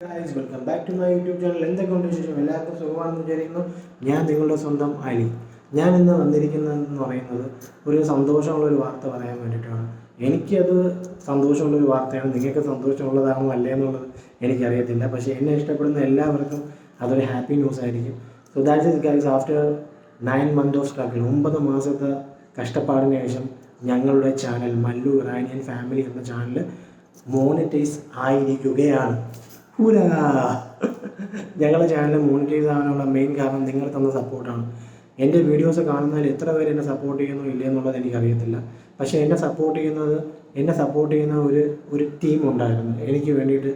Guys welcome back to my YouTube channel എന്തൊക്കെയുണ്ട് വിശേഷം? എല്ലാവർക്കും സുഖമാണെന്ന് വിചാരിക്കുന്നു. ഞാൻ നിങ്ങളുടെ സ്വന്തം അലി. ഞാൻ ഇന്ന് വന്നിരിക്കുന്നതെന്ന് പറയുന്നത് ഒരു സന്തോഷമുള്ള ഒരു വാർത്ത പറയാൻ വേണ്ടിയിട്ടാണ്. എനിക്കത് സന്തോഷമുള്ള ഒരു വാർത്തയാണ്. നിങ്ങൾക്ക് സന്തോഷമുള്ളതാണോ അല്ലേ എന്നുള്ളത് എനിക്കറിയത്തില്ല. പക്ഷേ എന്നെ ഇഷ്ടപ്പെടുന്ന എല്ലാവർക്കും അതൊരു ഹാപ്പി ന്യൂസ് ആയിരിക്കും. So that is guys after nine month of struggle ഒമ്പത് മാസത്തെ കഷ്ടപ്പാടിന് ശേഷം ഞങ്ങളുടെ ചാനൽ മല്ലു ഇറാനിയൻ ഫാമിലി എന്ന ചാനൽ മോണിറ്റൈസ് ആയിരിക്കുകയാണ്. ഹൂരാ ഞങ്ങളുടെ ചാനൽ മോണിറ്റൈസ് ആവാനുള്ള മെയിൻ കാരണം നിങ്ങൾ തന്ന സപ്പോർട്ടാണ് എന്റെ വീഡിയോസ് കാണുന്നതിൽ എത്ര പേര് എന്നെ സപ്പോർട്ട് ചെയ്യുന്നു ഇല്ല എന്നുള്ളത് എനിക്കറിയത്തില്ല. പക്ഷേ എന്നെ സപ്പോർട്ട് ചെയ്യുന്നത് എന്നെ സപ്പോർട്ട് ചെയ്യുന്ന ഒരു ഒരു ടീം ഉണ്ടായിരുന്നു. എനിക്ക് വേണ്ടിയിട്ട്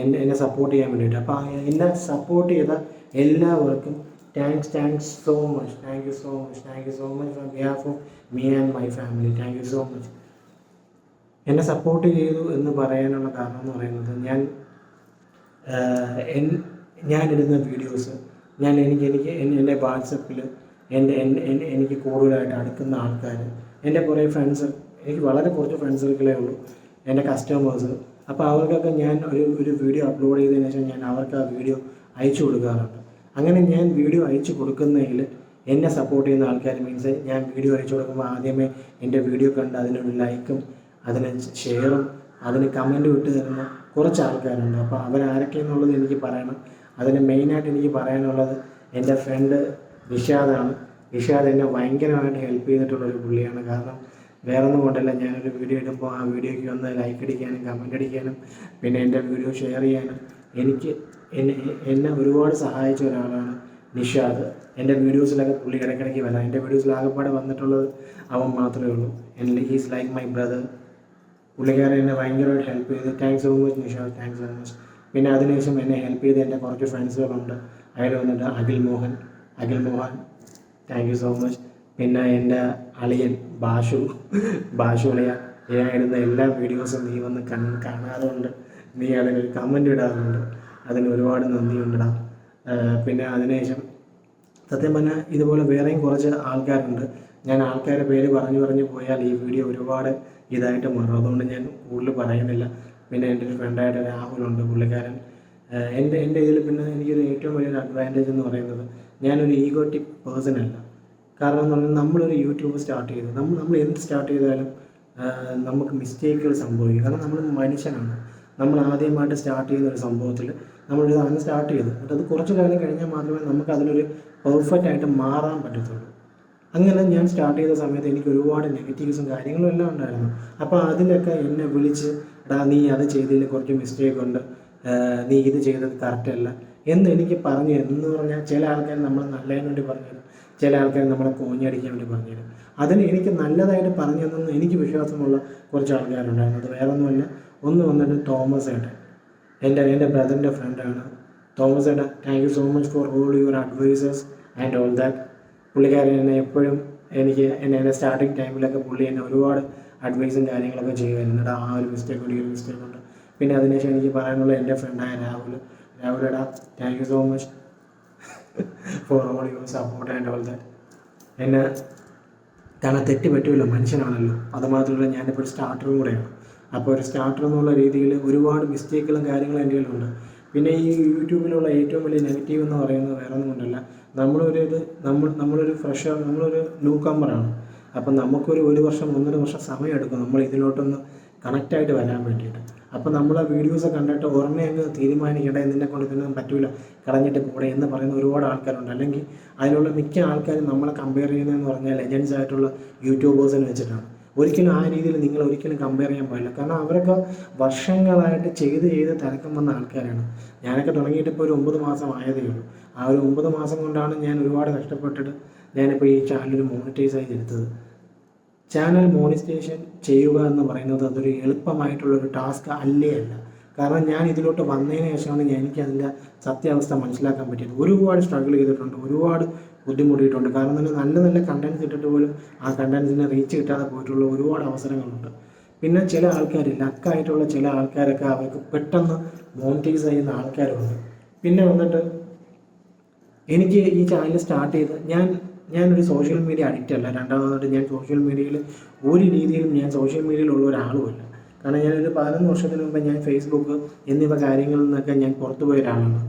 എന്നെ എന്നെ സപ്പോർട്ട് ചെയ്യാൻ വേണ്ടിയിട്ട്. അപ്പോൾ എന്നെ സപ്പോർട്ട് ചെയ്ത എല്ലാവർക്കും thanks thanks so much thank you so much thank you so much for behalf of me and my family thank you so much എന്നെ സപ്പോർട്ട് ചെയ്തു എന്ന് പറയാനുള്ള കാരണം എന്ന് പറയുന്നത് ഞാൻ എൻ- ഞാനിടുന്ന വീഡിയോസ് ഞാൻ എനിക്ക് എനിക്ക് എന്റെ വാട്സപ്പിൽ എന്റെ- എനിക്ക് കൂടുതലായിട്ട് അടുക്കുന്ന ആൾക്കാർ എന്റെ കുറേ ഫ്രണ്ട്സ് എനിക്ക് വളരെ കുറച്ച് ഫ്രണ്ട്സ് സർക്കിളേ ഉള്ളൂ എന്റെ കസ്റ്റമേഴ്സ് അപ്പോൾ അവർക്കൊക്കെ ഞാൻ ഒരു ഒരു വീഡിയോ അപ്ലോഡ് ചെയ്തതിന് ശേഷം ഞാൻ അവർക്ക് ആ വീഡിയോ അയച്ചു കൊടുക്കാറുണ്ട്. അങ്ങനെ ഞാൻ വീഡിയോ അയച്ചു കൊടുക്കുന്നതിൽ എന്നെ സപ്പോർട്ട് ചെയ്യുന്ന ആൾക്കാർ മീൻസ് ഞാൻ വീഡിയോ അയച്ചു കൊടുക്കുമ്പോൾ ആദ്യമേ എന്റെ വീഡിയോ കണ്ട് അതിനൊരു ലൈക്കും അതിന് ഷെയറും അതിന് കമന്റ് വിട്ട് തരുന്ന കുറച്ച് ആൾക്കാരുണ്ട് അപ്പോൾ അവരാരൊക്കെയെന്നുള്ളത് എനിക്ക് പറയണം. അതിന് മെയിനായിട്ട് എനിക്ക് പറയാനുള്ളത് എന്റെ ഫ്രണ്ട് നിഷാദാണ് നിഷാദ് എന്നെ ഭയങ്കരമായിട്ട് ഹെൽപ്പ് ചെയ്തിട്ടുള്ള ഒരു പുള്ളിയാണ്. കാരണം വേറെ ഒന്നും കൊണ്ടല്ല ഞാനൊരു വീഡിയോ ഇടുമ്പോൾ ആ വീഡിയോയ്ക്ക് വന്ന് ലൈക്ക് അടിക്കാനും കമന്റ് അടിക്കാനും പിന്നെ എന്റെ വീഡിയോ ഷെയർ ചെയ്യാനും എനിക്ക് എന്നെ എന്നെ ഒരുപാട് സഹായിച്ച ഒരാളാണ് നിഷാദ്. എന്റെ വീഡിയോസിലൊക്കെ പുള്ളി ഇടയ്ക്കിടയ്ക്ക് വരാം. എന്റെ വീഡിയോസിൽ ആകെപ്പാടെ വന്നിട്ടുള്ളത് അവൻ മാത്രമേ ഉള്ളൂ. എന്റെ ഹീസ് ലൈക്ക് മൈ ബ്രദർ പുള്ളിക്കാരൻ എന്നെ ഭയങ്കരമായിട്ട് ഹെൽപ്പ് ചെയ്ത്. Thanks so much Nisho. Thanks so much പിന്നെ അതിനുശേഷം എന്നെ ഹെൽപ്പ് ചെയ്ത് എന്റെ കുറച്ച് ഫ്രണ്ട്സുകളുണ്ട് അതിൽ വന്നിട്ട് Akhil Mohan. Akhil Mohan thank you so much പിന്നെ എന്റെ അളിയൻ ബാഷു. ബാഷു അളിയ ഞാൻ ഇടുന്ന എല്ലാ വീഡിയോസും നീ വന്ന് കൺ കാണാറുണ്ട്. നീ അതിനൊരു കമന്റ് ഇടാറുണ്ട്. അതിന് ഒരുപാട് നന്ദിയുണ്ടടാ. പിന്നെ അതിനുശേഷം സത്യം പറഞ്ഞാൽ ഇതുപോലെ വേറെയും കുറച്ച് ആൾക്കാരുണ്ട്. ഞാൻ ആൾക്കാരുടെ പേര് പറഞ്ഞു പറഞ്ഞു പോയാൽ ഈ വീഡിയോ ഒരുപാട് ഇതായിട്ട് മാറും. അതുകൊണ്ട് ഞാൻ കൂടുതൽ പറയുന്നില്ല. പിന്നെ എന്റെ ഒരു ഫ്രണ്ടായിട്ട് രാഹുലുണ്ട് പുള്ളിക്കാരൻ. എന്റെ എന്റെ ഇതിൽ പിന്നെ എനിക്കൊരു ഏറ്റവും വലിയൊരു അഡ്വാന്റേജ് എന്ന് പറയുന്നത് ഞാനൊരു ഈഗോട്ടിക് പേഴ്സൺ അല്ല. കാരണം എന്ന് പറഞ്ഞാൽ നമ്മളൊരു യൂട്യൂബ് സ്റ്റാർട്ട് ചെയ്തു നമ്മൾ നമ്മൾ എന്ത് സ്റ്റാർട്ട് ചെയ്താലും നമുക്ക് മിസ്റ്റേക്കുകൾ സംഭവിക്കും. കാരണം നമ്മൾ മനുഷ്യനാണ്. നമ്മൾ ആദ്യമായിട്ട് സ്റ്റാർട്ട് ചെയ്യുന്ന ഒരു സംഭവത്തിൽ നമ്മളൊരു സാധനം സ്റ്റാർട്ട് ചെയ്തു. അത് കുറച്ച് കാലം കഴിഞ്ഞാൽ മാത്രമേ നമുക്ക് അതിലൊരു പെർഫെക്റ്റ് ആയിട്ട് മാറാൻ പറ്റത്തുള്ളൂ. അങ്ങനെ ഞാൻ സ്റ്റാർട്ട് ചെയ്ത സമയത്ത് എനിക്ക് ഒരുപാട് നെഗറ്റീവ്സും കാര്യങ്ങളും എല്ലാം ഉണ്ടായിരുന്നു. അപ്പോൾ അതിലൊക്കെ എന്നെ വിളിച്ച് എടാ നീ അത് ചെയ്തതിൽ കുറച്ച് മിസ്റ്റേക്ക് ഉണ്ട്. നീ ഇത് ചെയ്തത് കറക്റ്റല്ല എന്ന് എനിക്ക് പറഞ്ഞു എന്ന് പറഞ്ഞാൽ ചില ആൾക്കാർ നമ്മളെ നല്ലതിന് വേണ്ടി പറഞ്ഞു ചില ആൾക്കാർ നമ്മളെ കോഞ്ഞടിക്കാൻ വേണ്ടി പറഞ്ഞു തരും. എനിക്ക് നല്ലതായിട്ട് പറഞ്ഞു തന്നെന്ന് എനിക്ക് വിശ്വാസമുള്ള കുറച്ച് ആൾക്കാരുണ്ടായിരുന്നു. അത് വേറെ ഒന്നുമല്ല ഒന്ന് വന്നിട്ട് തോമസ് ഏട്ടൻ. എന്റെ എന്റെ ബ്രദറിന്റെ ഫ്രണ്ടാണ് തോമസ് ഏട്ടാ thank you so much for all your advisers and all that പുള്ളിക്കാരൻ എന്നെ എപ്പോഴും എനിക്ക് എന്നെ എന്റെ സ്റ്റാർട്ടിങ് ടൈമിലൊക്കെ പുള്ളി എന്നെ ഒരുപാട് അഡ്വൈസും കാര്യങ്ങളൊക്കെ ചെയ്യുമായിരുന്നു. എന്നിട്ട് ആ ഒരു മിസ്റ്റേക്ക് ഉണ്ട് ഈ ഒരു മിസ്റ്റേക്ക് ഉണ്ട്. പിന്നെ അതിനുശേഷം എനിക്ക് പറയാനുള്ള എന്റെ ഫ്രണ്ടായ രാഹുൽ രാഹുൽ എടാ thank you so much for all your support and all that എന്നെ കാരണം തെറ്റ് പറ്റുമല്ലോ മനുഷ്യനാണല്ലോ. അതുമാത്രമല്ല ഞാനിപ്പോൾ ഒരു സ്റ്റാർട്ടറും കൂടെയാണ്. അപ്പോൾ ഒരു സ്റ്റാർട്ടർ എന്നുള്ള രീതിയിൽ ഒരുപാട് മിസ്റ്റേക്കുകളും കാര്യങ്ങളും എന്റെ കയ്യിലുണ്ട്. പിന്നെ ഈ യൂട്യൂബിലുള്ള ഏറ്റവും വലിയ നെഗറ്റീവ് എന്ന് പറയുന്നത് വേറെ ഒന്നും കൊണ്ടല്ല. നമ്മളൊരു ഇത് നമ്മൾ നമ്മളൊരു ഫ്രഷർ നമ്മളൊരു ന്യൂ കമ്പറാണ് അപ്പം നമുക്കൊരു ഒരു വർഷം ഒന്നര വർഷം സമയം എടുക്കും നമ്മൾ ഇതിലോട്ടൊന്ന് കണക്റ്റായിട്ട് വരാൻ വേണ്ടിയിട്ട്. അപ്പോൾ നമ്മൾ ആ വീഡിയോസ് കണ്ടിട്ട് ഉടനെ അങ്ങ് തീരുമാനിക്കേണ്ട ഇതിനെ കൊണ്ട് ഇതിനൊന്നും പറ്റൂല കളഞ്ഞിട്ട് കൂടെ എന്ന് പറയുന്ന ഒരുപാട് ആൾക്കാരുണ്ട്. അല്ലെങ്കിൽ അതിലുള്ള മിക്ക ആൾക്കാരും നമ്മളെ കമ്പയർ ചെയ്യുന്നതെന്ന് പറഞ്ഞാൽ ലെജൻസ് ആയിട്ടുള്ള യൂട്യൂബേഴ്സിനെ വെച്ചിട്ടാണ്. ഒരിക്കലും ആ രീതിയിൽ നിങ്ങൾ ഒരിക്കലും കമ്പയർ ചെയ്യാൻ പാടില്ല. കാരണം അവരൊക്കെ വർഷങ്ങളായിട്ട് ചെയ്ത് ചെയ്ത് തിരക്കം വന്ന ആൾക്കാരാണ്. ഞാനൊക്കെ തുടങ്ങിയിട്ട് ഇപ്പോൾ ഒരു ഒമ്പത് മാസം ആയതേ ഉള്ളൂ. ആ ഒരു ഒമ്പത് മാസം കൊണ്ടാണ് ഞാൻ ഒരുപാട് കഷ്ടപ്പെട്ടിട്ട് ഞാനിപ്പോൾ ഈ ചാനൽ മോണിറ്റൈസ് ആയി എടുത്തത്. ചാനൽ മോണിറ്റൈസേഷൻ ചെയ്യുക എന്ന് പറയുന്നത് അതൊരു എളുപ്പമായിട്ടുള്ളൊരു ടാസ്ക് അല്ലേ അല്ല. കാരണം ഞാൻ ഇതിലോട്ട് വന്നതിന് ശേഷമാണ് എനിക്ക് അതിന്റെ സത്യാവസ്ഥ മനസ്സിലാക്കാൻ പറ്റിയത്. ഒരുപാട് സ്ട്രഗിൾ ചെയ്തിട്ടുണ്ട്. ഒരുപാട് ബുദ്ധിമുട്ടിയിട്ടുണ്ട്. കാരണം തന്നെ നല്ല നല്ല കണ്ടൻസ് ഇട്ടിട്ട് പോലും ആ കണ്ടൻസിനെ റീച്ച് കിട്ടാതെ പോയിട്ടുള്ള ഒരുപാട് അവസരങ്ങളുണ്ട്. പിന്നെ ചില ആൾക്കാർ ലക്കായിട്ടുള്ള ചില ആൾക്കാരൊക്കെ അവർക്ക് പെട്ടെന്ന് മോണിറ്റൈസ് ചെയ്യുന്ന ആൾക്കാരുണ്ട്. പിന്നെ വന്നിട്ട് എനിക്ക് ഈ ചാനൽ സ്റ്റാർട്ട് ചെയ്ത് ഞാൻ ഞാനൊരു സോഷ്യൽ മീഡിയ അഡിക്റ്റ് അല്ല. രണ്ടാമതായിട്ട് ഞാൻ സോഷ്യൽ മീഡിയയിൽ ഒരു രീതിയിലും ഞാൻ സോഷ്യൽ മീഡിയയിലുള്ള ഒരാളുമല്ല കാരണം ഞാനൊരു പതിനൊന്ന് വർഷത്തിന് മുമ്പ് ഞാൻ ഫേസ്ബുക്ക് എന്നിവ കാര്യങ്ങളിൽ നിന്നൊക്കെ ഞാൻ പുറത്തുപോയ ഒരാളാണ്.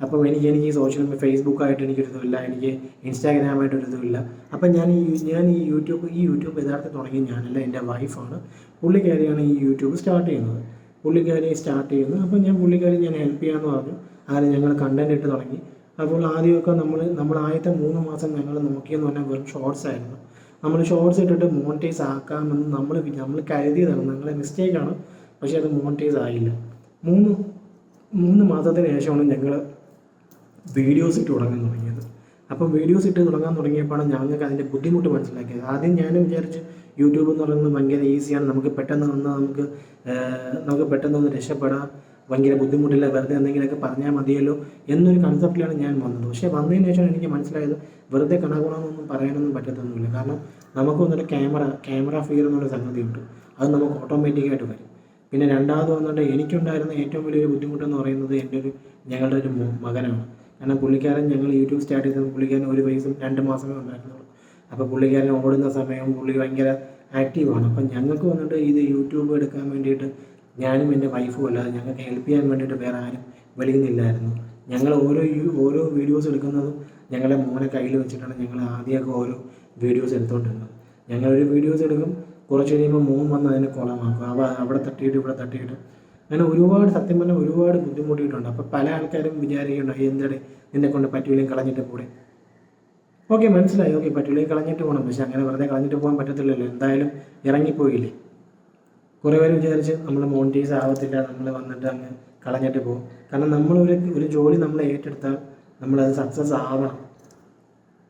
അപ്പം എനിക്ക് എനിക്ക് ഈ സോഷ്യൽ മീഡിയ ഫേസ്ബുക്കായിട്ട് എനിക്കൊരിതുമില്ല എനിക്ക് ഇൻസ്റ്റാഗ്രാമായിട്ടൊരിതുമില്ല അപ്പം ഞാൻ ഈ ഞാൻ ഈ യൂട്യൂബ് ഈ യൂട്യൂബ് യഥാർത്ഥത്തിൽ തുടങ്ങി ഞാനല്ല എന്റെ വൈഫാണ് പുള്ളിക്കാരിയാണ് ഈ യൂട്യൂബ് സ്റ്റാർട്ട് ചെയ്യുന്നത്. പുള്ളിക്കാരി സ്റ്റാർട്ട് ചെയ്യുന്നത് അപ്പം ഞാൻ പുള്ളിക്കാരി ഞാൻ ഹെൽപ്പ് ചെയ്യാമെന്ന് പറഞ്ഞു. അങ്ങനെ ഞങ്ങൾ കണ്ടന്റ് ഇട്ട് തുടങ്ങി. അപ്പോൾ ആദ്യമൊക്കെ നമ്മൾ നമ്മൾ ആദ്യത്തെ മൂന്ന് മാസം ഞങ്ങൾ നോക്കിയെന്ന് പറഞ്ഞാൽ വെറും ഷോർട്സ് ആയിരുന്നു. നമ്മൾ ഷോർട്സ് ഇട്ടിട്ട് മോണിറ്റൈസ് ആക്കാമെന്ന് നമ്മൾ നമ്മൾ കരുതിയതാണ്. ഞങ്ങളെ മിസ്റ്റേക്കാണ് പക്ഷേ അത് മോണിറ്റൈസ് ആയില്ല. മൂന്ന് മൂന്ന് മാസത്തിന് ശേഷമാണ് ഞങ്ങൾ വീഡിയോസ് ഇട്ട് തുടങ്ങാൻ തുടങ്ങിയത്. അപ്പം വീഡിയോസ് ഇട്ട് തുടങ്ങാൻ തുടങ്ങിയപ്പോഴാണ് ഞങ്ങൾക്ക് അതിന്റെ ബുദ്ധിമുട്ട് മനസ്സിലാക്കിയത്. ആദ്യം ഞാൻ വിചാരിച്ച് യൂട്യൂബ് എന്ന് പറയുന്നത് ഭയങ്കര ഈസിയാണ് നമുക്ക് പെട്ടെന്ന് വന്ന് നമുക്ക് നമുക്ക് പെട്ടെന്ന് ഒന്ന് രക്ഷപ്പെടാം. ഭയങ്കര ബുദ്ധിമുട്ടില്ല. വെറുതെ എന്തെങ്കിലുമൊക്കെ പറഞ്ഞാൽ മതിയല്ലോ എന്നൊരു കൺസെപ്റ്റിലാണ് ഞാൻ വന്നത്. പക്ഷേ വന്നതിന് ശേഷം എനിക്ക് മനസ്സിലായത് വെറുതെ കണകുണമെന്നൊന്നും പറയാനൊന്നും പറ്റത്തൊന്നുമില്ല. കാരണം നമുക്ക് വന്നിട്ട് ക്യാമറ ക്യാമറ ഫിയർ എന്നുള്ള സംഗതിയുണ്ട്. അത് നമുക്ക് ഓട്ടോമാറ്റിക്കായിട്ട് വരും. പിന്നെ രണ്ടാമത് വന്നിട്ട് എനിക്കുണ്ടായിരുന്ന ഏറ്റവും വലിയൊരു ബുദ്ധിമുട്ടെന്ന് പറയുന്നത് എന്റെ ഒരു ഞങ്ങളുടെ ഒരു മകനാണ്. കാരണം പുള്ളിക്കാരൻ ഞങ്ങൾ യൂട്യൂബ് സ്റ്റാർട്ട് ചെയ്തത് പുള്ളിക്കാരൻ ഒരു വയസ്സും രണ്ട് മാസമേ ഉണ്ടായിരുന്നുള്ളൂ. അപ്പോൾ പുള്ളിക്കാരൻ ഓടുന്ന സമയവും പുള്ളി ഭയങ്കര ആക്റ്റീവാണ്. അപ്പം ഞങ്ങൾക്ക് വന്നിട്ട് ഇത് യൂട്യൂബ് എടുക്കാൻ വേണ്ടിയിട്ട് ഞാനും എന്റെ വൈഫും അല്ലാതെ ഞങ്ങൾക്ക് ഹെൽപ്പ് ചെയ്യാൻ വേണ്ടിയിട്ട് വേറെ ആരും വെളിയുന്നില്ലായിരുന്നു ഞങ്ങൾ ഓരോ ഓരോ വീഡിയോസ് എടുക്കുന്നതും ഞങ്ങളുടെ മോനെ കയ്യിൽ വെച്ചിട്ടാണ് ഞങ്ങൾ ആദ്യമൊക്കെ ഓരോ വീഡിയോസ് എടുത്തുകൊണ്ടിരുന്നത്. ഞങ്ങളൊരു വീഡിയോസ് എടുക്കും കുറച്ച് കഴിയുമ്പോൾ മോൻ വന്ന് അതിനെ കുളമാക്കും. അവ അവിടെ തട്ടിയിട്ട് ഇവിടെ തട്ടിയിട്ട് അങ്ങനെ ഒരുപാട് സത്യം പറഞ്ഞാൽ ഒരുപാട് ബുദ്ധിമുട്ടിയിട്ടുണ്ട്. അപ്പോൾ പല ആൾക്കാരും വിചാരിക്കുന്നുണ്ട് എന്താണ് നിന്നെ കൊണ്ട് പറ്റൂലെങ്കിൽ കളഞ്ഞിട്ട് കൂടെ ഓക്കെ മനസ്സിലായി. ഓക്കെ പറ്റൂലെങ്കിൽ കളഞ്ഞിട്ട് പോകണം പക്ഷെ അങ്ങനെ വെറുതെ കളഞ്ഞിട്ട് പോകാൻ പറ്റത്തില്ലല്ലോ. എന്തായാലും ഇറങ്ങിപ്പോയില്ലേ? കുറേ പേര് വിചാരിച്ച് നമ്മൾ മോണിറ്റൈസ് ആവത്തില്ല നമ്മൾ വന്നിട്ട് അങ്ങ് കളഞ്ഞിട്ട് പോകും. കാരണം നമ്മളൊരു ഒരു ജോലി നമ്മൾ ഏറ്റെടുത്താൽ നമ്മളത് സക്സസ് ആവണം.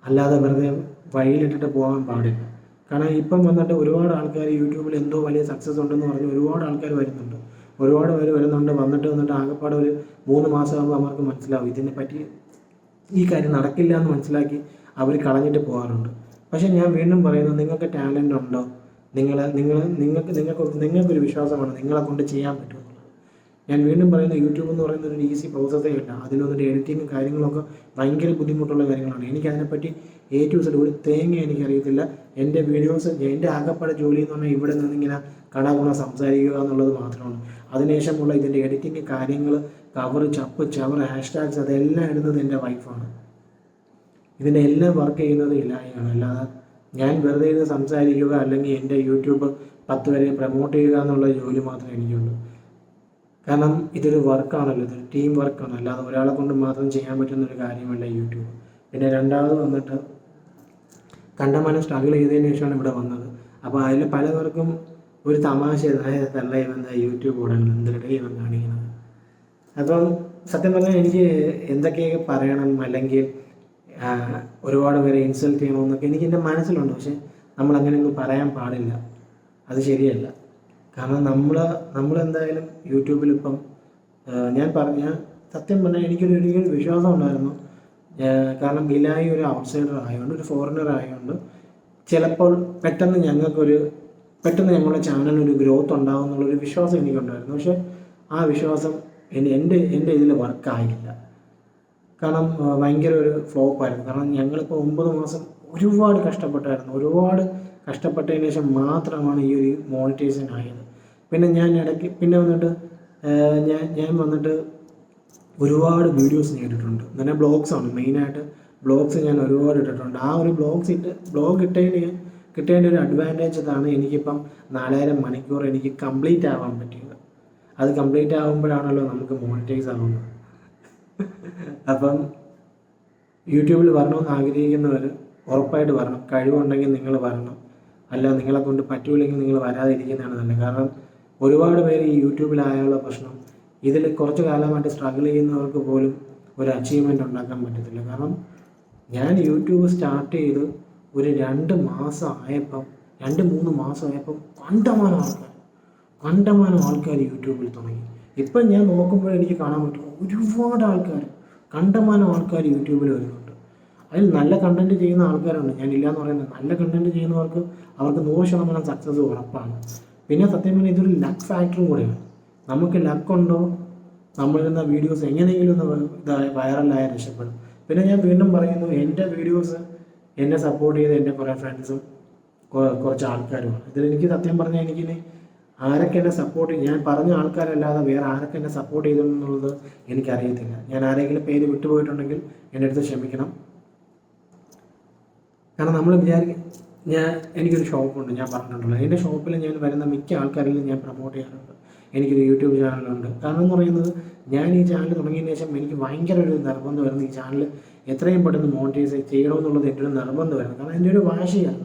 അല്ലാതെ വെറുതെ വഴിയിലിട്ടിട്ട് പോകാൻ പാടില്ല. കാരണം ഇപ്പം വന്നിട്ട് ഒരുപാട് ആൾക്കാർ യൂട്യൂബിൽ എന്തോ വലിയ സക്സസ് ഉണ്ടെന്ന് പറഞ്ഞ് ഒരുപാട് ആൾക്കാർ വരുന്നുണ്ട്. ഒരുപാട് പേര് വരുന്നുണ്ട് വന്നിട്ട് വന്നിട്ട് ആകെപ്പാടെ ഒരു മൂന്ന് മാസമാകുമ്പോൾ അവർക്ക് മനസ്സിലാവും. ഇതിനെ പറ്റി ഈ കാര്യം നടക്കില്ല എന്ന് മനസ്സിലാക്കി അവർ കളഞ്ഞിട്ട് പോകാറുണ്ട്. പക്ഷേ ഞാൻ വീണ്ടും പറയുന്നത് നിങ്ങൾക്ക് ടാലന്റ് ഉണ്ടോ? നിങ്ങൾ നിങ്ങൾ നിങ്ങൾക്ക് നിങ്ങൾക്ക് നിങ്ങൾക്കൊരു വിശ്വാസമാണ് നിങ്ങളെ കൊണ്ട് ചെയ്യാൻ പറ്റുമെന്നുള്ളത് ഞാൻ വീണ്ടും പറയുന്നത് യൂട്യൂബ് എന്ന് പറയുന്ന ഒരു ഈസി പ്രോസസ്സേ അല്ല അതിലൊന്നിട്ട് എഡിറ്റിങ്ങും കാര്യങ്ങളൊക്കെ ഭയങ്കര ബുദ്ധിമുട്ടുള്ള കാര്യങ്ങളാണ്. എനിക്ക് അതിനെപ്പറ്റി എ ടു സെഡ് ഒരു തേങ്ങ എനിക്കറിയത്തില്ല. എന്റെ വീഡിയോസ് എന്റെ ആകപ്പാടെ ജോലി എന്ന് പറഞ്ഞാൽ ഇവിടെ നിന്നിങ്ങനെ കടാകുണ സംസാരിക്കുക എന്നുള്ളത് മാത്രമാണ്. അതിനുശേഷമുള്ള ഇതിന്റെ എഡിറ്റിങ് കാര്യങ്ങൾ കവർ ചപ്പ് ചവർ ഹാഷ്ടാഗ്സ് അതെല്ലാം ഇടുന്നത് എന്റെ വൈഫാണ് ഇതിന്റെ എല്ലാം വർക്ക് ചെയ്യുന്നത് ഇല്ലായാണ് അല്ലാതെ ഞാൻ വെറുതെ ഇരുന്ന് സംസാരിക്കുക അല്ലെങ്കിൽ എന്റെ യൂട്യൂബ് പത്ത് വരെ പ്രൊമോട്ട് ചെയ്യുക എന്നുള്ള ജോലി മാത്രമേ എനിക്കുള്ളൂ. കാരണം ഇതൊരു വർക്കാണല്ലോ ഇതൊരു ടീം വർക്കാണ് അല്ലാതെ ഒരാളെ കൊണ്ട് മാത്രം ചെയ്യാൻ പറ്റുന്ന ഒരു കാര്യമല്ല യൂട്യൂബ്. പിന്നെ രണ്ടാമത് വന്നിട്ട് കണ്ടമാനം സ്ട്രഗിൾ ചെയ്തതിന് ശേഷമാണ് ഇവിടെ വന്നത്. അപ്പോൾ അതിൽ പലവർക്കും ഒരു തമാശ തള്ള ഇവന്താ യൂട്യൂബ് ഓടണം എന്തിനിടെ ഇവൻ കാണിക്കുന്നത്. അപ്പം സത്യം പറഞ്ഞാൽ എനിക്ക് എന്തൊക്കെയൊക്കെ പറയണം അല്ലെങ്കിൽ ഒരുപാട് പേരെ ഇൻസൾട്ട് ചെയ്യണമെന്നൊക്കെ എനിക്ക് എന്റെ മനസ്സിലുണ്ട്. പക്ഷെ നമ്മൾ അങ്ങനെയൊന്നും പറയാൻ പാടില്ല. അത് ശരിയല്ല. കാരണം നമ്മൾ നമ്മളെന്തായാലും യൂട്യൂബിൽ ഇപ്പം ഞാൻ പറഞ്ഞ സത്യം പറഞ്ഞാൽ എനിക്കൊരു ഒരിക്കലും വിശ്വാസം ഉണ്ടായിരുന്നു. കാരണം ബിലായി ഒരു ഔട്ട്സൈഡർ ആയതുകൊണ്ട് ഒരു ഫോറിനർ ആയതുകൊണ്ട് ചിലപ്പോൾ പെട്ടെന്ന് ഞങ്ങൾക്കൊരു പെട്ടെന്ന് ഞങ്ങളുടെ ചാനലിനൊരു ഗ്രോത്ത് ഉണ്ടാകും എന്നുള്ളൊരു വിശ്വാസം എനിക്കുണ്ടായിരുന്നു. പക്ഷേ ആ വിശ്വാസം എന്റെ എന്റെ ഇതിൽ വർക്കായില്ല കാരണം ഭയങ്കര ഒരു ഫ്ലോപ്പായിരുന്നു കാരണം ഞങ്ങളിപ്പോൾ ഒമ്പത് മാസം ഒരുപാട് കഷ്ടപ്പെട്ടായിരുന്നു. ഒരുപാട് കഷ്ടപ്പെട്ടതിന് ശേഷം മാത്രമാണ് ഈ ഒരു മോണിറ്റൈസേഷൻ ആയത്. പിന്നെ ഞാൻ ഇടയ്ക്ക് പിന്നെ വന്നിട്ട് ഞാൻ ഞാൻ വന്നിട്ട് ഒരുപാട് വീഡിയോസ് ഞാൻ ഇട്ടിട്ടുണ്ട്. ബ്ലോഗ്സ് ആണ്. മെയിനായിട്ട് ബ്ലോഗ്സ് ഞാൻ ഒരുപാട് ഇട്ടിട്ടുണ്ട്. ആ ഒരു ബ്ലോഗ്സ് ഇട്ട് ബ്ലോഗ് ഇട്ടതിന് കിട്ടേണ്ട ഒരു അഡ്വാന്റേജ് ഇതാണ് എനിക്കിപ്പം നാലായിരം മണിക്കൂർ എനിക്ക് കംപ്ലീറ്റ് ആവാൻ പറ്റിയത്. അത് കംപ്ലീറ്റ് ആകുമ്പോഴാണല്ലോ നമുക്ക് മോണിറ്റൈസ് ആവുന്നത്. അപ്പം യൂട്യൂബിൽ വരണമെന്ന് ആഗ്രഹിക്കുന്നവർ ഉറപ്പായിട്ട് വരണം. കഴിവുണ്ടെങ്കിൽ നിങ്ങൾ വരണം. അല്ല നിങ്ങളെ കൊണ്ട് പറ്റൂലെങ്കിൽ നിങ്ങൾ വരാതിരിക്കുന്നതാണ് നല്ലത്. കാരണം ഒരുപാട് പേര് ഈ യൂട്യൂബിലായുള്ള പ്രശ്നം. ഇതിൽ കുറച്ച് കാലമായിട്ട് സ്ട്രഗിൾ ചെയ്യുന്നവർക്ക് പോലും ഒരു അച്ചീവ്മെന്റ് ഉണ്ടാക്കാൻ പറ്റത്തില്ല. കാരണം ഞാൻ യൂട്യൂബ് സ്റ്റാർട്ട് ചെയ്ത് ഒരു രണ്ട് മാസം ആയപ്പം രണ്ട് മൂന്ന് മാസം ആയപ്പം കണ്ടമാനം ആൾക്കാർ കണ്ടമാനം ആൾക്കാർ യൂട്യൂബിൽ തുടങ്ങി. ഇപ്പം ഞാൻ നോക്കുമ്പോൾ എനിക്ക് കാണാൻ പറ്റും ഒരുപാട് ആൾക്കാർ കണ്ടമാനം ആൾക്കാർ യൂട്യൂബിൽ വരുന്നുണ്ട്. അതിൽ നല്ല കണ്ടന്റ് ചെയ്യുന്ന ആൾക്കാരുണ്ട്. ഞാൻ ഇല്ലയെന്ന് പറയുന്നത് നല്ല കണ്ടന്റ് ചെയ്യുന്നവർക്ക് അവർക്ക് നൂറ് ശതമാനം സക്സസ് ഉറപ്പാണ്. പിന്നെ സത്യം പറഞ്ഞാൽ ഇതൊരു ലക്ക് ഫാക്ടറും കൂടിയാണ്. നമുക്ക് ലക്ക് ലക്കുണ്ടോ നമ്മളിരുന്ന വീഡിയോസ് എങ്ങനെയെങ്കിലും ഒന്ന് ഇതായ വൈറലായ രക്ഷപ്പെടും. പിന്നെ ഞാൻ വീണ്ടും പറയുന്നു എന്റെ വീഡിയോസ് എന്നെ സപ്പോർട്ട് ചെയ്ത എന്റെ കുറേ ഫ്രണ്ട്സും കുറച്ച് ഇതിൽ എനിക്ക് സത്യം പറഞ്ഞാൽ എനിക്ക് ആരൊക്കെ എന്നെ സപ്പോർട്ട് ഞാൻ പറഞ്ഞ ആൾക്കാരല്ലാതെ വേറെ ആരൊക്കെ എന്നെ സപ്പോർട്ട് ചെയ്തു എന്നുള്ളത് എനിക്കറിയത്തില്ല. ഞാൻ ആരെങ്കിലും പേര് വിട്ടുപോയിട്ടുണ്ടെങ്കിൽ എന്റെ അടുത്ത് ക്ഷമിക്കണം. കാരണം നമ്മൾ വിചാരിക്കും ഞാൻ എനിക്കൊരു ഷോപ്പുണ്ട് ഞാൻ പറഞ്ഞിട്ടുള്ളത്. എന്റെ ഷോപ്പിൽ ഞാൻ വരുന്ന മിക്ക ആൾക്കാരിലും ഞാൻ പ്രൊമോട്ട് ചെയ്യാറുണ്ട്. എനിക്കൊരു യൂട്യൂബ് ചാനലുണ്ട്. കാരണം എന്ന് പറയുന്നത് ഞാൻ ഈ ചാനൽ തുടങ്ങിയതിന് ശേഷം എനിക്ക് ഭയങ്കര ഒരു നിർബന്ധമായിരുന്നു ഈ ചാനൽ എത്രയും പെട്ടെന്ന് മോണിറ്റൈസ് ചെയ്യണമെന്നുള്ളത് എന്റെ ഒരു നിർബന്ധമായിരുന്നു. കാരണം എന്റെ ഒരു വാശിയാണ്.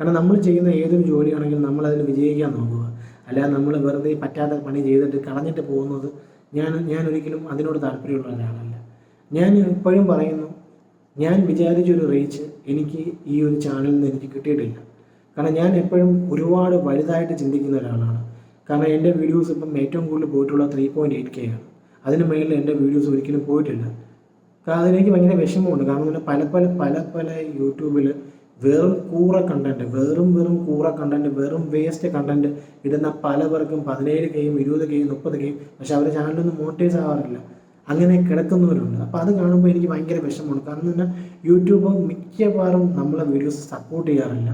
കാരണം നമ്മൾ ചെയ്യുന്ന ഏതൊരു ജോലിയാണെങ്കിലും നമ്മൾ അതിൽ വിജയിക്കാൻ നോക്കുക. അല്ലാതെ നമ്മൾ വെറുതെ പറ്റാത്ത പണി ചെയ്തിട്ട് കളഞ്ഞിട്ട് പോകുന്നത് ഞാൻ ഞാൻ ഒരിക്കലും അതിനോട് താല്പര്യമുള്ള ഒരാളല്ല. ഞാൻ ഇപ്പോഴും പറയുന്നു ഞാൻ വിചാരിച്ചൊരു റീച്ച് എനിക്ക് ഈ ഒരു ചാനലിൽ നിന്ന് എനിക്ക് കിട്ടിയിട്ടില്ല. കാരണം ഞാൻ എപ്പോഴും ഒരുപാട് വലുതായിട്ട് ചിന്തിക്കുന്ന ഒരാളാണ്. കാരണം എന്റെ വീഡിയോസ് ഇപ്പം ഏറ്റവും കൂടുതൽ പോയിട്ടുള്ള ത്രീ പോയിന്റ് എയ്റ്റ് കെ ആണ്. അതിന് മേളിൽ എന്റെ വീഡിയോസ് ഒരിക്കലും പോയിട്ടില്ല. കാരണം അതിനെനിക്ക് ഭയങ്കര വിഷമമുണ്ട്. കാരണം ഇങ്ങനെ പല പല പല പല യൂട്യൂബിൽ വെറും കൂറ കണ്ടന്റ് വെറും വെറും കൂറ കണ്ടന്റ് വെറും വേസ്റ്റ് കണ്ടന്റ് ഇടുന്ന പലവർക്കും പതിനേഴ് കെയും ഇരുപത് കെയും മുപ്പത് കെയും പക്ഷെ അവരുടെ ചാനലൊന്നും മോണിറ്റൈസ് ആവാറില്ല. അങ്ങനെ കിടക്കുന്നവരുണ്ട്. അപ്പോൾ അത് കാണുമ്പോൾ എനിക്ക് ഭയങ്കര വിഷമമാണ്. കാരണം തന്നെ യൂട്യൂബ് മിക്കവാറും നമ്മളെ വീഡിയോസ് സപ്പോർട്ട് ചെയ്യാറില്ല.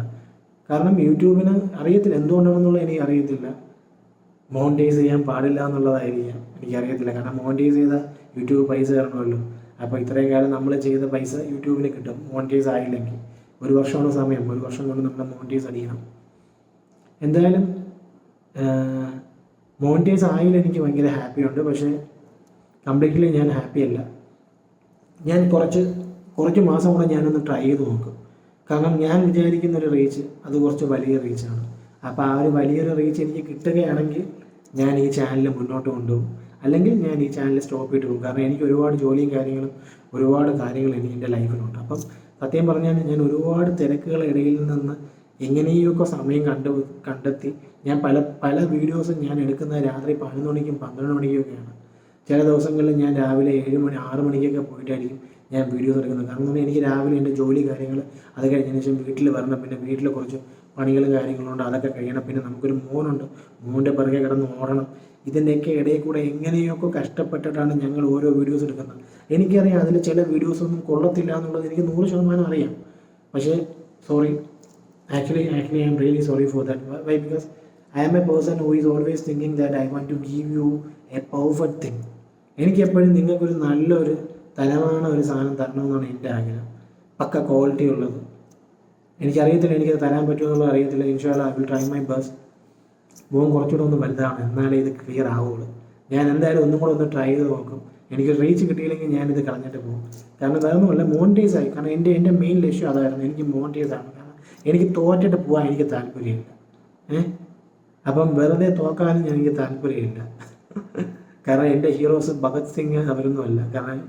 കാരണം യൂട്യൂബിന് അറിയത്തില്ല എന്തുകൊണ്ടാണെന്നുള്ളത് എനിക്ക് അറിയത്തില്ല. മോണിറ്റൈസ് ചെയ്യാൻ പാടില്ല എന്നുള്ളതായിരിക്കാം. എനിക്കറിയത്തില്ല. കാരണം മോണിറ്റൈസ് ചെയ്താൽ യൂട്യൂബ് പൈസ തരണമല്ലോ. അപ്പോൾ ഇത്രയും കാലം നമ്മൾ ചെയ്ത പൈസ യൂട്യൂബിന് കിട്ടും മോണിറ്റൈസ് ആയില്ലെങ്കിൽ. ഒരു വർഷമാണ് സമയം. ഒരു വർഷം കൊണ്ട് നമ്മൾ മോണിറ്റൈസ് അടിയണം എന്തായാലും മോണിറ്റൈസ് ആയാലും എനിക്ക് ഭയങ്കര ഹാപ്പിയുണ്ട് പക്ഷേ കംപ്ലീറ്റ്ലി ഞാൻ ഹാപ്പി അല്ല. ഞാൻ കുറച്ച് കുറച്ച് മാസം കൂടെ ഞാനൊന്ന് ട്രൈ ചെയ്ത് നോക്കും. കാരണം ഞാൻ വിചാരിക്കുന്ന ഒരു റീച്ച് അത് കുറച്ച് വലിയ റീച്ചാണ് അപ്പോൾ ആ ഒരു വലിയൊരു റീച്ച് എനിക്ക് കിട്ടുകയാണെങ്കിൽ ഞാൻ ഈ ചാനൽ മുന്നോട്ട് കൊണ്ടുപോകും. അല്ലെങ്കിൽ ഞാൻ ഈ ചാനൽ സ്റ്റോപ്പ് ചെയ്തിട്ട് പോകും. കാരണം എനിക്ക് ഒരുപാട് ജോലിയും കാര്യങ്ങളും ഒരുപാട് കാര്യങ്ങൾ എനിക്ക് എന്റെ ലൈഫിലുണ്ട് അപ്പം സത്യം പറഞ്ഞാൽ ഞാൻ ഒരുപാട് തിരക്കുകളിടയിൽ നിന്ന് എങ്ങനെയൊക്കെ സമയം കണ്ടു കണ്ടെത്തി ഞാൻ പല പല വീഡിയോസും ഞാൻ എടുക്കുന്ന രാത്രി പതിനൊന്ന് മണിക്കും പന്ത്രണ്ട് മണിക്കൊക്കെയാണ് ചില ദിവസങ്ങളിൽ ഞാൻ രാവിലെ ഏഴ് മണി ആറ് മണിക്കൊക്കെ പോയിട്ടായിരിക്കും ഞാൻ വീഡിയോ തുടങ്ങുന്നത് കാരണം എനിക്ക് രാവിലെ എന്റെ ജോലി കാര്യങ്ങൾ അത് കഴിഞ്ഞതിന് ശേഷം വീട്ടിൽ വരണം. പിന്നെ വീട്ടിൽ കുറച്ച് പണികളും കാര്യങ്ങളുണ്ട് അതൊക്കെ കഴിയണം. പിന്നെ നമുക്കൊരു മോനുണ്ട് മോന്റെ പിറകെ കിടന്ന് ഓടണം. ഇതിന്റെയൊക്കെ ഇടയിൽ കൂടെ എങ്ങനെയൊക്കെ കഷ്ടപ്പെട്ടിട്ടാണ് ഞങ്ങൾ ഓരോ വീഡിയോസ് എടുക്കുന്നത്. എനിക്കറിയാം അതിൽ ചില വീഡിയോസ് ഒന്നും കൊള്ളത്തില്ല എന്നുള്ളത് എനിക്ക് നൂറ് ശതമാനം അറിയാം. പക്ഷേ sorry actually actually I'm really sorry for that why because I am a person who is always thinking that I want to give you a perfect thing എനിക്ക് എപ്പോഴും നിങ്ങൾക്കൊരു നല്ലൊരു തരമാണ് ഒരു സാധനം തരണമെന്നാണ് എന്റെ ആഗ്രഹം. പക്ക ക്വാളിറ്റി ഉള്ളത്. എനിക്കറിയത്തില്ല എനിക്കത് തരാൻ പറ്റുമെന്നുള്ളത് അറിയത്തില്ല. ഇൻഷാല്ല I will try my best ബോം കുറച്ചുകൂടെ ഒന്ന് വലുതാണ് എന്നാലേ ഇത് ക്ലിയർ ആവുള്ളൂ. ഞാൻ എന്തായാലും ഒന്നും കൂടെ ഒന്ന് ട്രൈ ചെയ്ത് നോക്കും. എനിക്ക് റീച്ച് കിട്ടിയില്ലെങ്കിൽ ഞാനിത് കളഞ്ഞിട്ട് പോകും. കാരണം വേറൊന്നുമല്ല മോണിറ്റൈസ് ആയി. കാരണം എന്റെ എന്റെ മെയിൻ ലക്ഷ്യം അതായിരുന്നു എനിക്ക് മോണിറ്റൈസ് ആണ് കാരണം എനിക്ക് തോറ്റിട്ട് പോകാൻ എനിക്ക് താല്പര്യമില്ല. ഏഹ് അപ്പം വെറുതെ തോക്കാനും എനിക്ക് താല്പര്യമില്ല. കാരണം എന്റെ ഹീറോസ് ഭഗത് സിംഗ് അവരൊന്നുമല്ല കാരണം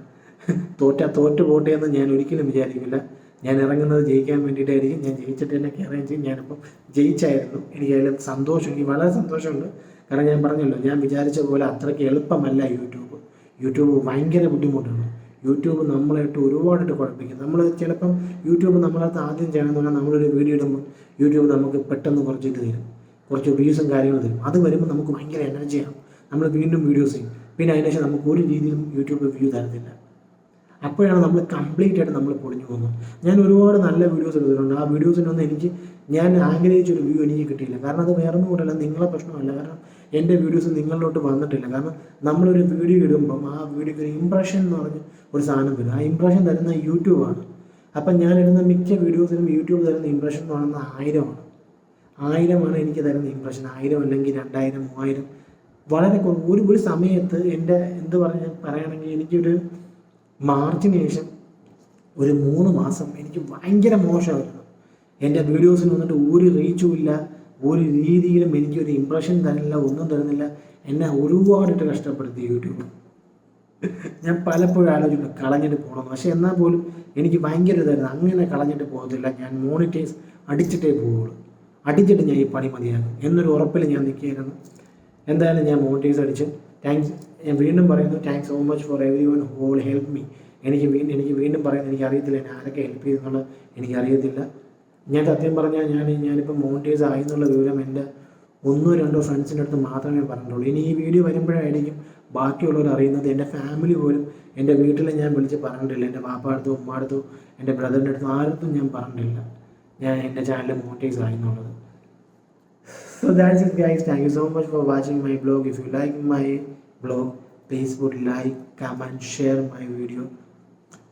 തോറ്റ തോറ്റു പോട്ടെ എന്ന് ഞാൻ ഒരിക്കലും വിചാരിക്കില്ല. ഞാൻ ഇറങ്ങുന്നത് ജയിക്കാൻ വേണ്ടിയിട്ടായിരിക്കും. ഞാൻ ജയിച്ചിട്ട് തന്നെ കയറുകയും ചെയ്യും. ഞാനിപ്പോൾ ജയിച്ചായിരുന്നു. എനിക്ക് അതിൽ സന്തോഷം എനിക്ക് വളരെ സന്തോഷമുണ്ട്. കാരണം ഞാൻ പറഞ്ഞല്ലോ ഞാൻ വിചാരിച്ച പോലെ അത്രയ്ക്ക് എളുപ്പമല്ല യൂട്യൂബ്. യൂട്യൂബ് ഭയങ്കര ബുദ്ധിമുട്ടാണ്. യൂട്യൂബ് നമ്മളായിട്ട് ഒരുപാടിട്ട് കുഴപ്പിക്കും. നമ്മൾ ചിലപ്പം യൂട്യൂബ് നമ്മളത് ആദ്യം ചെയ്യണമെന്ന് പറഞ്ഞാൽ നമ്മളൊരു വീഡിയോ ഇടുമ്പോൾ യൂട്യൂബ് നമുക്ക് പെട്ടെന്ന് കുറച്ച് ഇത് തരും. കുറച്ച് വ്യൂസും കാര്യങ്ങളും തരും. അത് വരുമ്പോൾ നമുക്ക് ഭയങ്കര എനർജിയാണ് നമ്മൾ വീണ്ടും വീഡിയോസ് ചെയ്യും. പിന്നെ അതിനുശേഷം നമുക്ക് ഒരു രീതിയിലും യൂട്യൂബ് വ്യൂ തരത്തില്ല. അപ്പോഴാണ് നമ്മൾ കംപ്ലീറ്റ് ആയിട്ട് നമ്മൾ പൊളിഞ്ഞു പോകുന്നത്. ഞാൻ ഒരുപാട് നല്ല വീഡിയോസ് എടുത്തിട്ടുണ്ട്. ആ വീഡിയോസിനൊന്നും എനിക്ക് ഞാൻ ആഗ്രഹിച്ചൊരു വ്യൂ എനിക്ക് കിട്ടിയില്ല. കാരണം അത് വേറെ ഒന്നും കൊണ്ടല്ല നിങ്ങളെ പ്രശ്നമല്ല. കാരണം എന്റെ വീഡിയോസ് നിങ്ങളിലോട്ട് വന്നിട്ടില്ല. കാരണം നമ്മളൊരു വീഡിയോ ഇടുമ്പം ആ വീഡിയോക്ക് ഒരു ഇമ്പ്രഷൻ എന്ന് പറഞ്ഞ് ഒരു സാധനം വരും. ആ ഇമ്പ്രഷൻ തരുന്ന യൂട്യൂബാണ് അപ്പം ഞാൻ ഇടുന്ന മിക്ക വീഡിയോസിനും യൂട്യൂബ് തരുന്ന ഇമ്പ്രഷൻ എന്ന് പറയുന്നത് ആയിരമാണ്. ആയിരമാണ് എനിക്ക് തരുന്ന ഇമ്പ്രഷൻ ആയിരം അല്ലെങ്കിൽ രണ്ടായിരം മൂവായിരം. വളരെ ഒരു ഒരു സമയത്ത് എന്റെ എന്ത് പറഞ്ഞ പറയുകയാണെങ്കിൽ എനിക്കൊരു മാർച്ചിന് ശേഷം ഒരു മൂന്ന് മാസം എനിക്ക് ഭയങ്കര മോശമായിരുന്നു. എന്റെ വീഡിയോസിന് വന്നിട്ട് ഒരു റീച്ചും ഇല്ല ഒരു രീതിയിലും എനിക്കൊരു ഇമ്പ്രഷൻ തരുന്നില്ല ഒന്നും തരുന്നില്ല എന്നെ ഒരുപാടിട്ട് കഷ്ടപ്പെടുത്തി യൂട്യൂബ്. ഞാൻ പലപ്പോഴും ആലോചിക്കുന്നു കളഞ്ഞിട്ട് പോകണം പക്ഷെ എന്നാൽ പോലും എനിക്ക് ഭയങ്കര ഇതായിരുന്നു. അങ്ങനെ കളഞ്ഞിട്ട് പോകത്തില്ല. ഞാൻ മോണിറ്റൈസ് അടിച്ചിട്ടേ പോവുള്ളൂ. അടിച്ചിട്ട് ഞാൻ ഈ പണി മതിയാകും. എന്നൊരു ഉറപ്പിൽ ഞാൻ നിൽക്കുകയായിരുന്നു. എന്തായാലും ഞാൻ മോട്ടീവ്സ് അടിച്ച് താങ്ക്സ് ഞാൻ വീണ്ടും പറയുന്നു thanks so much for everyone whole help me എനിക്ക് വീണ്ടും എനിക്ക് വീണ്ടും പറയുന്നത് എനിക്ക് അറിയത്തില്ല എന്നെ ആരൊക്കെ ഹെൽപ്പ് ചെയ്തെന്നുള്ളത് എനിക്ക് അറിയത്തില്ല ഞാൻ സത്യം പറഞ്ഞാൽ ഞാൻ ഞാനിപ്പോൾ മോണിറ്റൈസ് ആയി എന്നുള്ള വിവരം എന്റെ ഒന്നോ രണ്ടോ ഫ്രണ്ട്സിന്റെ അടുത്ത് മാത്രമേ പറഞ്ഞിട്ടുള്ളൂ. ഇനി ഈ വീഡിയോ വരുമ്പോഴായിരിക്കും ബാക്കിയുള്ളവർ അറിയുന്നത്. എന്റെ ഫാമിലി പോലും എന്റെ വീട്ടിൽ ഞാൻ വിളിച്ച് പറഞ്ഞിട്ടില്ല. എന്റെ വാപ്പ അടുത്തോ ഉമ്മ അടുത്തോ എന്റെ ബ്രദറിന്റെ അടുത്തോ ആരടുത്തും ഞാൻ പറഞ്ഞിട്ടില്ല. ഞാൻ എന്റെ ചാനലിൽ മോണിറ്റൈസ് ആയി എന്നുള്ളത്. So that's it guys. Thank you so much for watching my blog. If you like my blog, please put like, comment, share my video.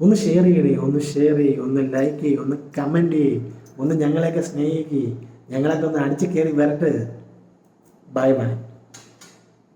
ഒന്ന് ഷെയർ ചെയ്യണേ ഒന്ന് ഷെയർ ചെയ്യ് ഒന്ന് ലൈക്ക് ചെയ്യ് ഒന്ന് കമന്റ് ചെയ്യ് ഒന്ന് ഞങ്ങളെയൊക്കെ സ്നേഹിക്കുക ഞങ്ങളൊക്കെ ഒന്ന് അടിച്ച് കയറി വരട്ടെ ബൈ ബൈ